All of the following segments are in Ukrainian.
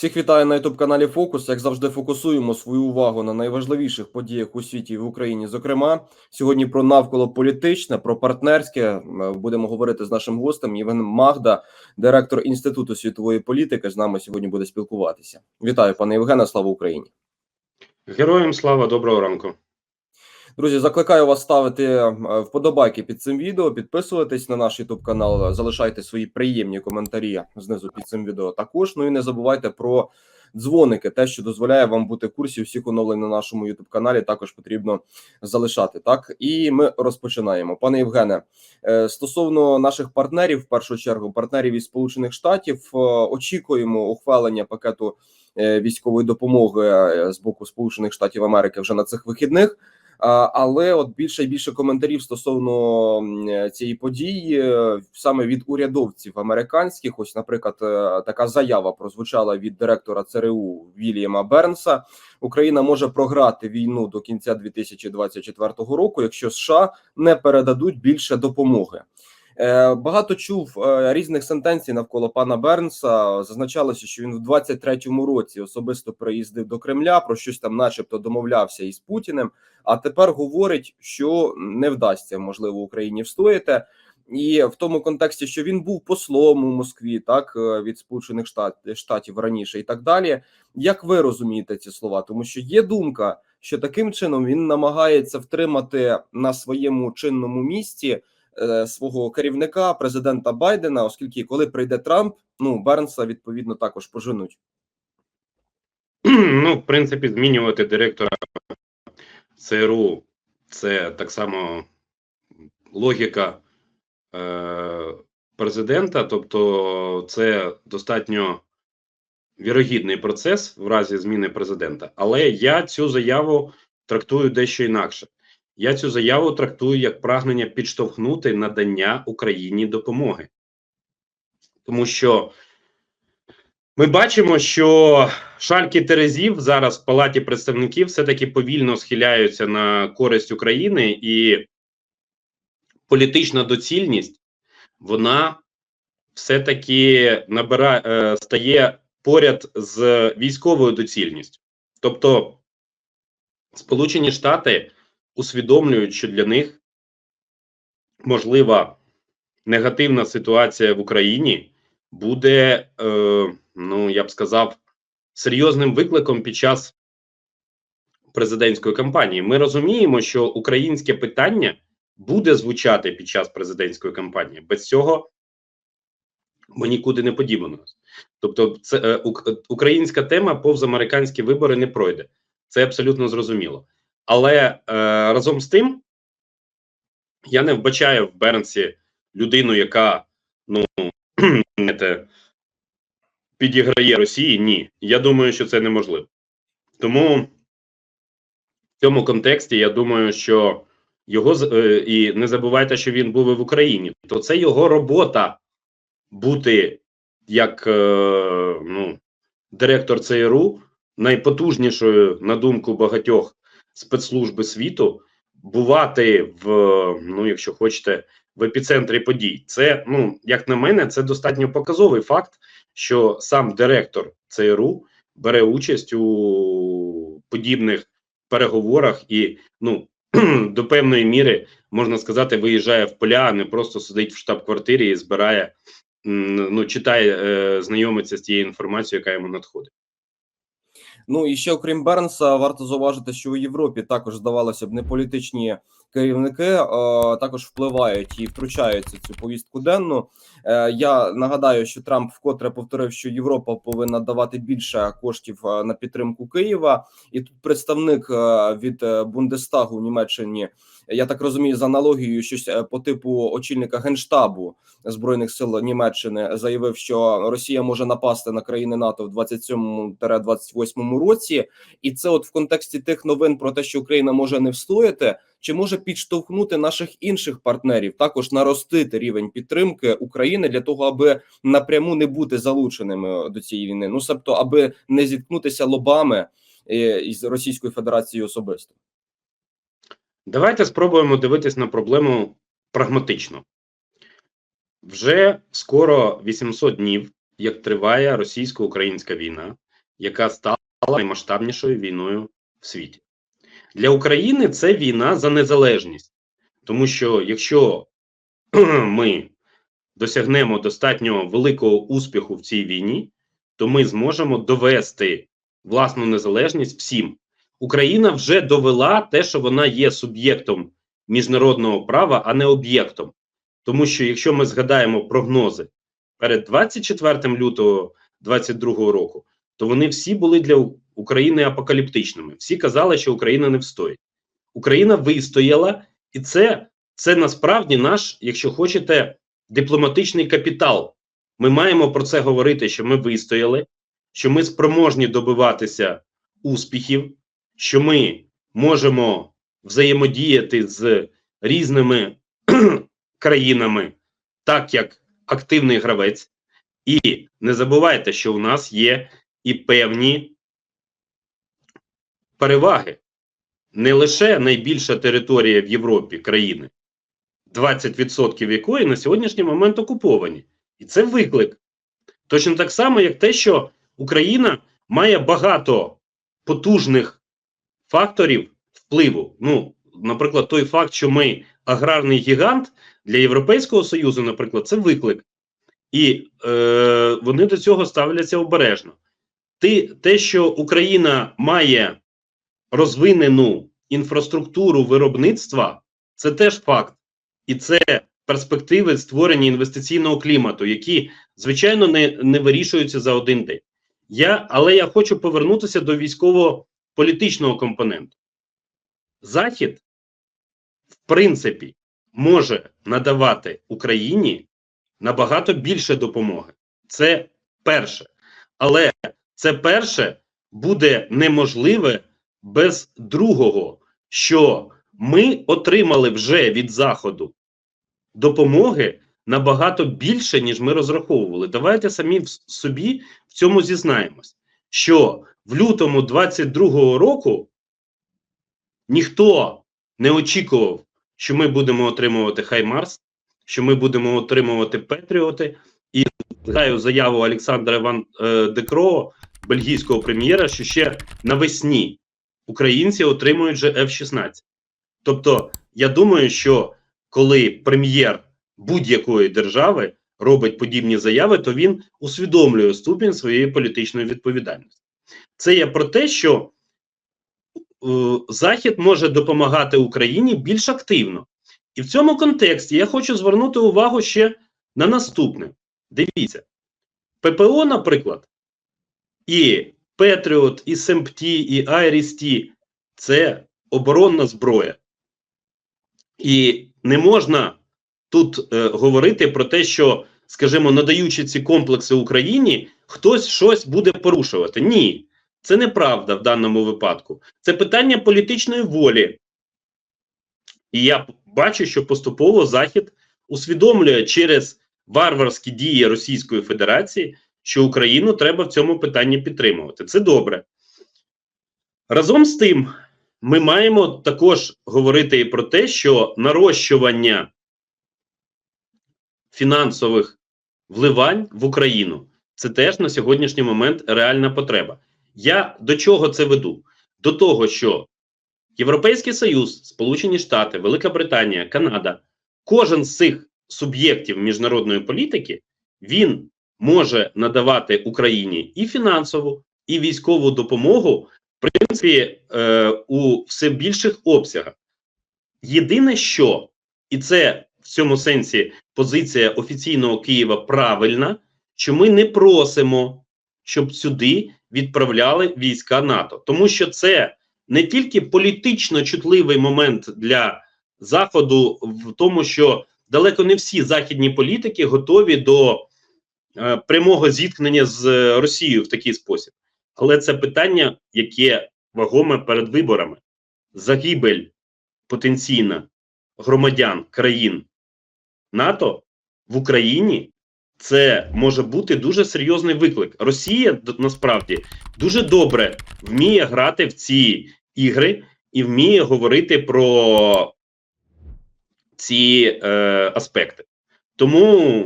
Всіх вітаю на youtube каналі Фокус. Як завжди, фокусуємо свою увагу на найважливіших подіях у світі і в Україні. Зокрема, сьогодні про навколо політичне, про партнерське Е, будемо говорити з нашим гостем. Євген Магда, директор інституту світової політики. З нами сьогодні буде спілкуватися. Вітаю, пане Євгене. Слава Україні! Героям слава, доброго ранку. Друзі, закликаю вас ставити е, вподобайки під цим відео, підписуватись на наш YouTube канал, залишайте свої приємні коментарі знизу під цим відео. Також ну і не забувайте про дзвоники, те, що дозволяє вам бути в курсі всіх оновлень на нашому YouTube каналі. Також потрібно залишати. Так і ми розпочинаємо. Пане Євгене, е, стосовно наших партнерів, в першу чергу, партнерів із Сполучених Штатів, е, очікуємо ухвалення пакету військової допомоги з боку Сполучених Штатів Америки вже на цих вихідних. А, Але от більше і більше коментарів стосовно цієї події е, саме від урядовців американських. Ось, наприклад, е, така заява прозвучала від директора ЦРУ Вільяма Бернса. Україна може програти війну до кінця 2024 року, якщо США не передадуть більше допомоги. Е, Багато чув е, різних сентенцій навколо пана Бернса. Зазначалося, що він в 23-му році особисто приїздив до Кремля, про щось там, начебто, домовлявся із Путіним. А тепер говорить, що не вдасться можливо Україні встояти. І в тому контексті, що він був послом у Москві, так е, від Сполучених Штат- Штатів раніше, і так далі. Як ви розумієте ці слова? Тому що є думка, що таким чином він намагається втримати на своєму чинному місці свого керівника, президента Байдена, оскільки коли прийде Трамп, ну Бернса відповідно також поженуть. Ну, в принципі, змінювати директора ЦРУ це так само логіка е, президента, тобто це достатньо вірогідний процес в разі зміни президента. Але я цю заяву трактую дещо інакше. Я цю заяву трактую як прагнення підштовхнути надання Україні допомоги. Тому що ми бачимо, що шальки Терезів зараз в Палаті представників все-таки повільно схиляються на користь України, і політична доцільність вона все-таки набирає, е, стає поряд з військовою доцільністю. Тобто, Сполучені Штати усвідомлюють, що для них можлива негативна ситуація в Україні буде, е, ну я б сказав, серйозним викликом під час президентської кампанії. Ми розуміємо, що українське питання буде звучати під час президентської кампанії. Без цього ми нікуди не подібемо. Тобто, це е, українська тема повз американські вибори не пройде. Це абсолютно зрозуміло. Але е, разом з тим, я не вбачаю в Бернсі людину, яка ну підіграє Росії. Ні, я думаю, що це неможливо. Тому в цьому контексті я думаю, що його е, і не забувайте, що він був і в Україні, то це його робота бути як е, ну, директор ЦРУ, найпотужнішою, на думку багатьох спецслужби світу, бувати в, ну, якщо хочете, в епіцентрі подій. Це, ну, як на мене, це достатньо показовий факт, що сам директор ЦРУ бере участь у подібних переговорах і, ну, до певної міри, можна сказати, виїжджає в поля, а не просто сидить в штаб-квартирі і збирає, ну, читає, е, знайомиться з тією інформацією, яка йому надходить. Ну і ще окрім Бернса, варто зауважити, що у Європі також здавалося б не політичні керівники е, також впливають і втручаються в цю повістку денну. Е, я нагадаю, що Трамп вкотре повторив, що Європа повинна давати більше коштів е, на підтримку Києва. І тут представник від Бундестагу у Німеччині, я так розумію, за аналогією, щось по типу очільника генштабу збройних сил Німеччини заявив, що Росія може напасти на країни НАТО в 27-28 році, і це, от в контексті тих новин про те, що Україна може не встояти, чи може підштовхнути наших інших партнерів також наростити рівень підтримки України для того, аби напряму не бути залученими до цієї війни, ну себто, аби не зіткнутися лобами е, із Російською Федерацією особисто. Давайте спробуємо дивитись на проблему прагматично. Вже скоро 800 днів, як триває російсько-українська війна, яка стала наймасштабнішою війною в світі. Для України це війна за незалежність, тому що якщо ми досягнемо достатньо великого успіху в цій війні, то ми зможемо довести власну незалежність всім. Україна вже довела те, що вона є суб'єктом міжнародного права, а не об'єктом. Тому що якщо ми згадаємо прогнози перед 24 лютого 2022 року, то вони всі були для України апокаліптичними. Всі казали, що Україна не встоїть. Україна вистояла, і це, це насправді наш, якщо хочете, дипломатичний капітал. Ми маємо про це говорити, що ми вистояли, що ми спроможні добиватися успіхів, що ми можемо взаємодіяти з різними країнами, так як активний гравець. І не забувайте, що у нас є і певні переваги. Не лише найбільша територія в Європі країни, 20% якої на сьогоднішній момент окуповані. І це виклик. Точно так само, як те, що Україна має багато потужних факторів впливу. Ну, наприклад, той факт, що ми аграрний гігант для Європейського Союзу, наприклад, це виклик. І е, вони до цього ставляться обережно. Ти, Те, що Україна має розвинену інфраструктуру виробництва, це теж факт. І це перспективи створення інвестиційного клімату, які, звичайно, не, не вирішуються за один день. Я, Але я хочу повернутися до військово-політичного компоненту. Захід, в принципі, може надавати Україні набагато більше допомоги. Це перше. Але це перше буде неможливе без другого, що ми отримали вже від Заходу допомоги набагато більше, ніж ми розраховували. Давайте самі в собі в цьому зізнаємось, що в лютому 22-го року ніхто не очікував, що ми будемо отримувати Хаймарс, що ми будемо отримувати Петріоти. І згадаю заяву Олександра Ван е, Декро, бельгійського прем'єра, що ще навесні українці отримують вже F-16. Тобто, я думаю, що коли прем'єр будь-якої держави робить подібні заяви, то він усвідомлює ступінь своєї політичної відповідальності. Це є про те, що е, Захід може допомагати Україні більш активно. І в цьому контексті я хочу звернути увагу ще на наступне. Дивіться, ППО, наприклад, і Петріот, і СМПТ, і Айріс-Т – це оборонна зброя. І не можна тут е, говорити про те, що, скажімо, надаючи ці комплекси Україні, хтось щось буде порушувати. Ні, це неправда в даному випадку. Це питання політичної волі. І я бачу, що поступово Захід усвідомлює через варварські дії Російської Федерації, що Україну треба в цьому питанні підтримувати. Це добре. Разом з тим, ми маємо також говорити і про те, що нарощування фінансових вливань в Україну це теж на сьогоднішній момент реальна потреба. Я до чого це веду? До того, що Європейський Союз, Сполучені Штати, Велика Британія, Канада, кожен з цих суб'єктів міжнародної політики він може надавати Україні і фінансову, і військову допомогу, в принципі, е, у все більших обсягах. Єдине, що, і це в цьому сенсі позиція офіційного Києва правильна, що ми не просимо, щоб сюди відправляли війська НАТО, тому що це не тільки політично чутливий момент для Заходу, в тому, що далеко не всі західні політики готові до прямого зіткнення з Росією в такий спосіб. Але це питання, яке вагоме перед виборами. Загибель потенційна громадян країн НАТО в Україні це може бути дуже серйозний виклик. Росія насправді дуже добре вміє грати в ці ігри і вміє говорити про ці е, аспекти. Тому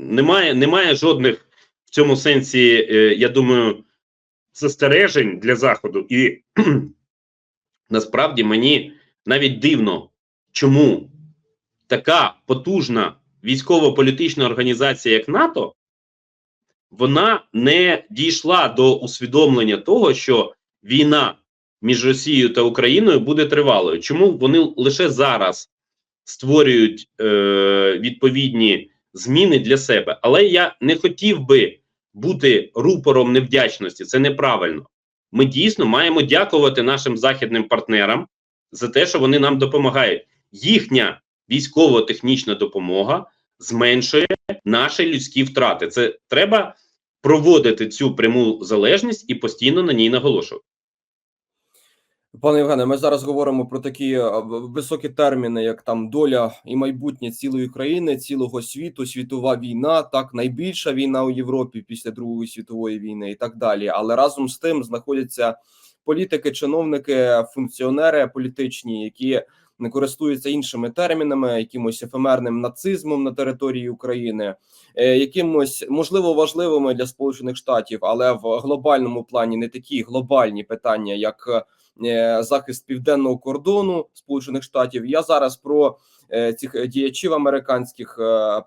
немає, немає жодних в цьому сенсі, е, я думаю, застережень для заходу, і насправді мені навіть дивно, чому така потужна військово-політична організація, як НАТО, вона не дійшла до усвідомлення того, що війна між Росією та Україною буде тривалою. Чому вони лише зараз створюють е, відповідні зміни для себе? Але я не хотів би бути рупором невдячності. Це неправильно. Ми дійсно маємо дякувати нашим західним партнерам за те, що вони нам допомагають. Їхня військово-технічна допомога зменшує наші людські втрати. Це треба проводити цю пряму залежність і постійно на ній наголошувати. Пане Євгене, ми зараз говоримо про такі е, високі терміни, як там доля і майбутнє цілої країни, цілого світу, світова війна, так найбільша війна у Європі після Другої світової війни і так далі. Але разом з тим знаходяться політики, чиновники, функціонери політичні, які не користуються іншими термінами, якимось ефемерним нацизмом на території України, е, якимось можливо важливими для Сполучених Штатів, але в глобальному плані не такі глобальні питання, як е, захист південного кордону Сполучених Штатів. Я зараз про е, цих діячів американських,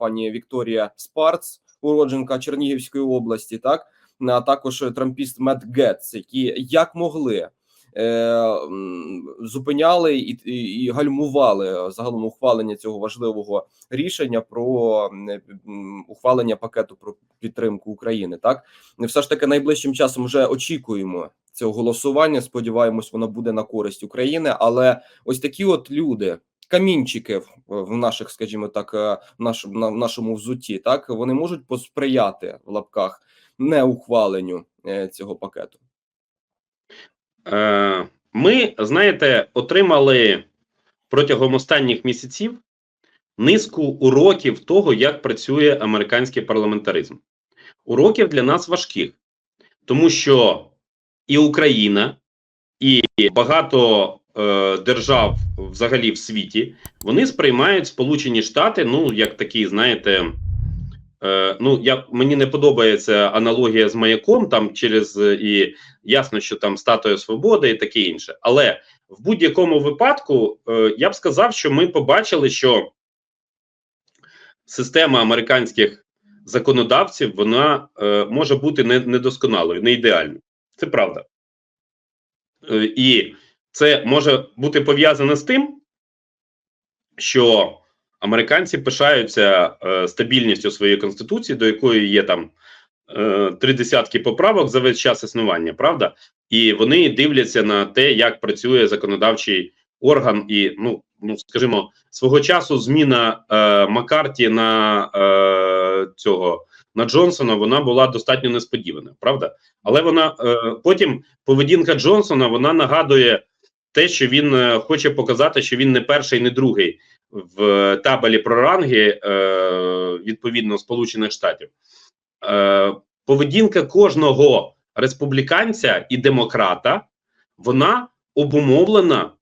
пані Вікторія Спарц, уродженка Чернігівської області, так а також трампіст Мет Гетц, які як могли. Е, Зупиняли і, і, і гальмували загалом ухвалення цього важливого рішення про м, ухвалення пакету про підтримку України. Так все ж таки найближчим часом вже очікуємо цього голосування. Сподіваємось, воно буде на користь України. Але ось такі от люди, камінчики в, наших, скажімо так, е, в наш, на, в нашому взутті, так вони можуть посприяти в лапках не ухваленню е, цього пакету. Е, ми, знаєте, отримали протягом останніх місяців низку уроків того, як працює американський парламентаризм. Уроків для нас важких, тому що і Україна, і багато е, держав взагалі в світі вони сприймають Сполучені Штати, ну як такі, знаєте. Е, ну, я мені не подобається аналогія з маяком, там через е, і ясно, що там статуя свободи і таке інше. Але в будь-якому випадку е, я б сказав, що ми побачили, що система американських законодавців вона може бути не, недосконалою, не ідеальною. Це правда. І це може бути пов'язано з тим, що американці пишаються е, стабільністю своєї конституції, до якої є там е, три десятки поправок за весь час існування, правда? І вони дивляться на те, як працює законодавчий орган, і ну, ну скажімо, свого часу зміна е, Маккарті на е, цього на Джонсона вона була достатньо несподівана, правда? Але вона е, потім поведінка Джонсона вона нагадує те, що він е, хоче показати, що він не перший, не другий в табелі про ранги е, відповідно Сполучених Штатів. Е, поведінка кожного республіканця і демократа вона обумовлена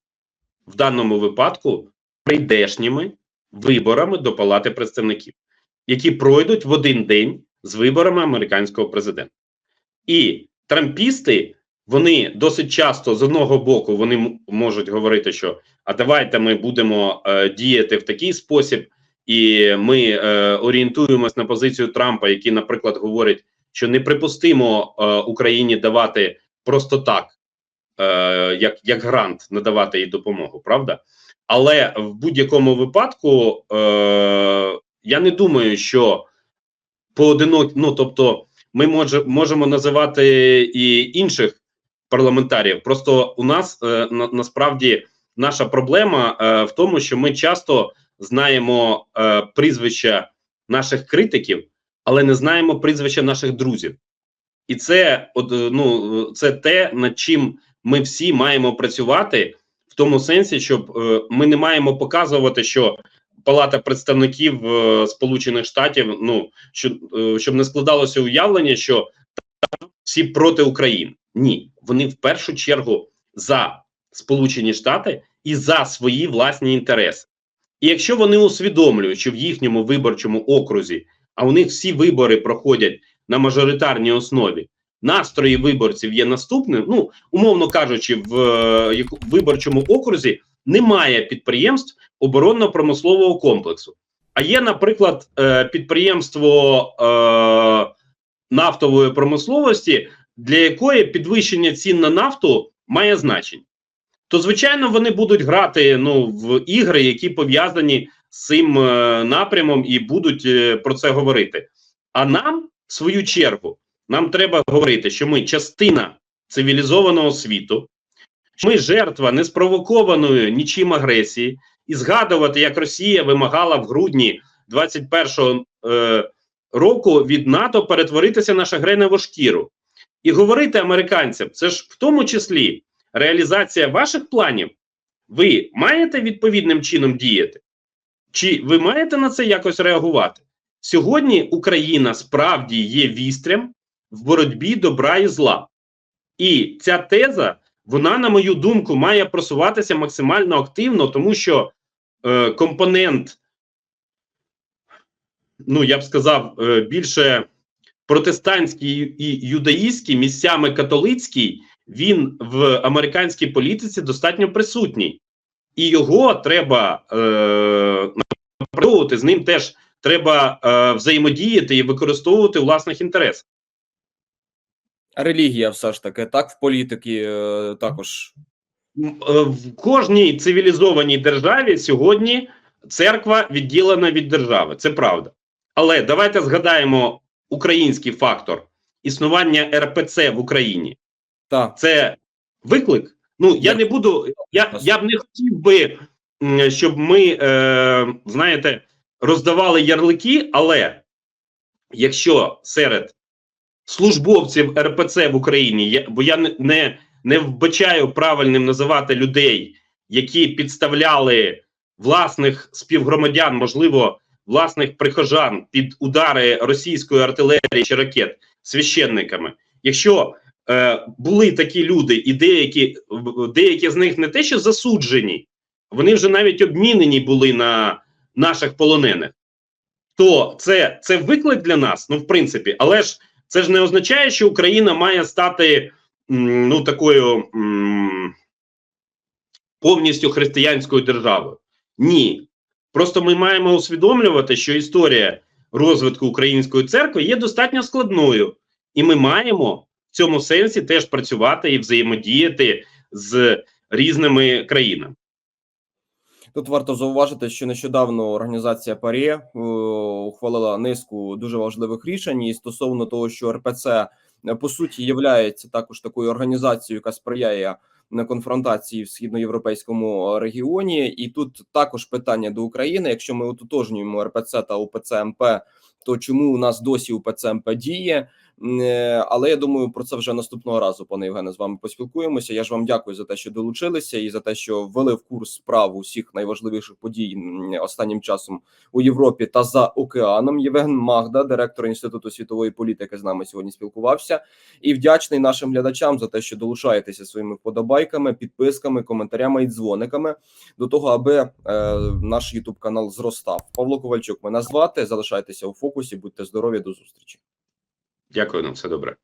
в даному випадку прийдешніми виборами до Палати представників, які пройдуть в один день з виборами американського президента. І трампісти вони досить часто з одного боку вони можуть говорити, що а давайте ми будемо е, діяти в такий спосіб, і ми е, орієнтуємось на позицію Трампа, який, наприклад, говорить, що неприпустимо е, Україні давати просто так, е, як, як грант, надавати їй допомогу, правда? Але в будь-якому випадку е, я не думаю, що поодинок, ну тобто, ми може, можемо називати і інших парламентарів. Просто у нас е, на, насправді наша проблема е, в тому, що ми часто знаємо е, прізвища наших критиків, але не знаємо прізвища наших друзів. І це от, е, ну, це те, над чим ми всі маємо працювати, в тому сенсі, щоб е, ми не маємо показувати, що Палата представників е, Сполучених Штатів, ну що, е, щоб не складалося уявлення, що всі проти України. Ні, вони в першу чергу за Сполучені Штати і за свої власні інтереси. І якщо вони усвідомлюють, що в їхньому виборчому окрузі, а у них всі вибори проходять на мажоритарній основі, настрої виборців є наступним. Ну, умовно кажучи, в е, яку- виборчому окрузі немає підприємств оборонно-промислового комплексу. А є, наприклад, е, підприємство е, нафтової промисловості, для якої підвищення цін на нафту має значення. То, звичайно, вони будуть грати ну, в ігри, які пов'язані з цим е, напрямом, і будуть е, про це говорити. А нам, в свою чергу, нам треба говорити, що ми частина цивілізованого світу, що ми жертва неспровокованої нічим агресії, і згадувати, як Росія вимагала в грудні 21-го е, року від НАТО перетворитися на шагреневу шкіру. І говорити американцям, це ж в тому числі реалізація ваших планів. Ви маєте відповідним чином діяти? Чи ви маєте на це якось реагувати? Сьогодні Україна справді є вістрям в боротьбі добра і зла. І ця теза, вона, на мою думку, має просуватися максимально активно, тому що е, компонент, ну я б сказав, е, більше протестантський і юдаїстський, місцями католицький, він в американській політиці достатньо присутній, і його треба е, напрацьовувати, з ним теж треба е, взаємодіяти і використовувати власних інтересах. Релігія, все ж таки, так, в політики е, також. Е, В кожній цивілізованій державі сьогодні церква відділена від держави. Це правда. Але давайте згадаємо український фактор існування РПЦ в Україні. Так, Це виклик. Ну я не буду. Я, я б не хотів би, щоб ми, е, знаєте, роздавали ярлики, але якщо серед службовців РПЦ в Україні, я, бо я не, не вбачаю правильним називати людей, які підставляли власних співгромадян, можливо, власних прихожан під удари російської артилерії чи ракет священниками. Якщо е, були такі люди, і деякі, деякі з них не те, що засуджені, вони вже навіть обмінені були на наших полонених, то це, це виклик для нас, ну в принципі, але ж це ж не означає, що Україна має стати ну такою м, повністю християнською державою. Ні. Просто ми маємо усвідомлювати, що історія розвитку української церкви є достатньо складною, і ми маємо цьому сенсі теж працювати і взаємодіяти з різними країнами. Тут варто зауважити, що нещодавно організація ПАРЄ е, ухвалила низку дуже важливих рішень і стосовно того, що РПЦ е, по суті є також такою організацією, яка сприяє на конфронтації в східноєвропейському регіоні. І тут також питання до України. Якщо ми ототожнюємо РПЦ та УПЦ МП, то чому у нас досі УПЦ МП діє? Е, Але я думаю, про це вже наступного разу, пане Євгене, з вами поспілкуємося. Я ж вам дякую за те, що долучилися, і за те, що ввели в курс справ усіх найважливіших подій останнім часом у Європі та за океаном. Євген Магда, директор інституту світової політики, з нами сьогодні спілкувався. І вдячний нашим глядачам за те, що долучаєтеся своїми вподобайками, підписками, коментарями і дзвониками до того, аби е, наш Ютуб канал зростав. Павло Ковальчук, мене звати. Залишайтеся у фокусі, будьте здорові, до зустрічі. Дякую на все добре.